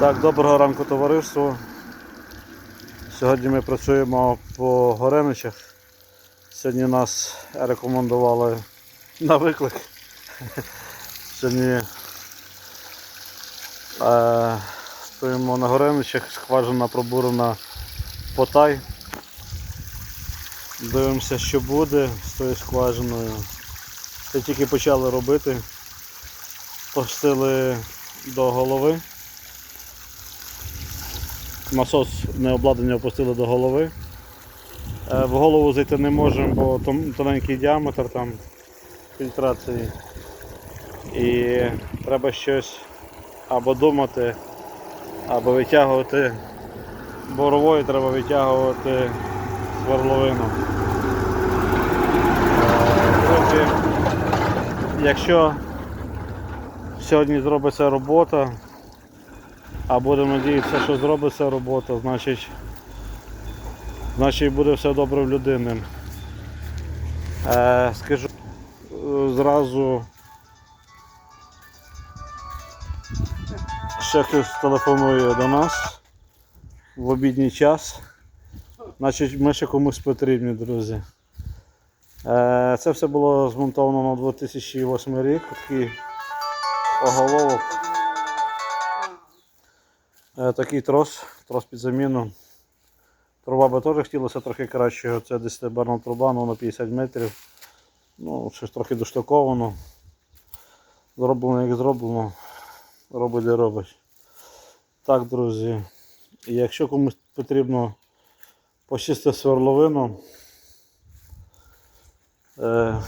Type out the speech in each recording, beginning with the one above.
Так, доброго ранку товариство. Сьогодні ми працюємо по Гореничах. Сьогодні нас рекомендували на виклик. Сьогодні е, стоїмо на Гореничах, скважина пробурена потай. Дивимося, що буде з тою скважиною. Це тільки почали робити. Пустили до голови. Насос не обладнання опустили до голови. Е, В голову зайти не можемо, бо тоненький діаметр там фільтрації. І треба щось або думати, або витягувати боровою треба витягувати сверловину. Е, якщо сьогодні зробиться робота, а будемо надіятися, що зробиться робота, значить, значить буде все добре в людини. Е, скажу е, зразу, ще хтось телефонує до нас в обідній час. Значить, ми ще комусь потрібні, друзі. Е, це все було змонтовано на 2008 рік. Такий оголовок. Е, Такий трос, трос під заміну. Труба би теж хотілося трохи кращого. Це 10 барна труба, ну на 50 метрів. Ну, щось трохи доштаковано. Зроблено як зроблено. Робить де робить. Так, друзі. Якщо комусь потрібно почистити сверловину, е,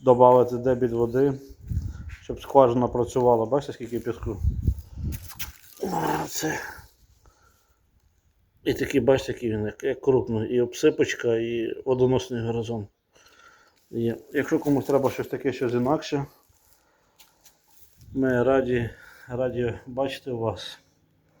додати дебіт води, щоб скважина працювала. Бачите, скільки піску? Це. І такий, бачите, який він, як, крупний. І обсипочка, і водоносний горизонт. Є. Якщо комусь треба щось таке, щось інакше, ми раді, раді бачити вас.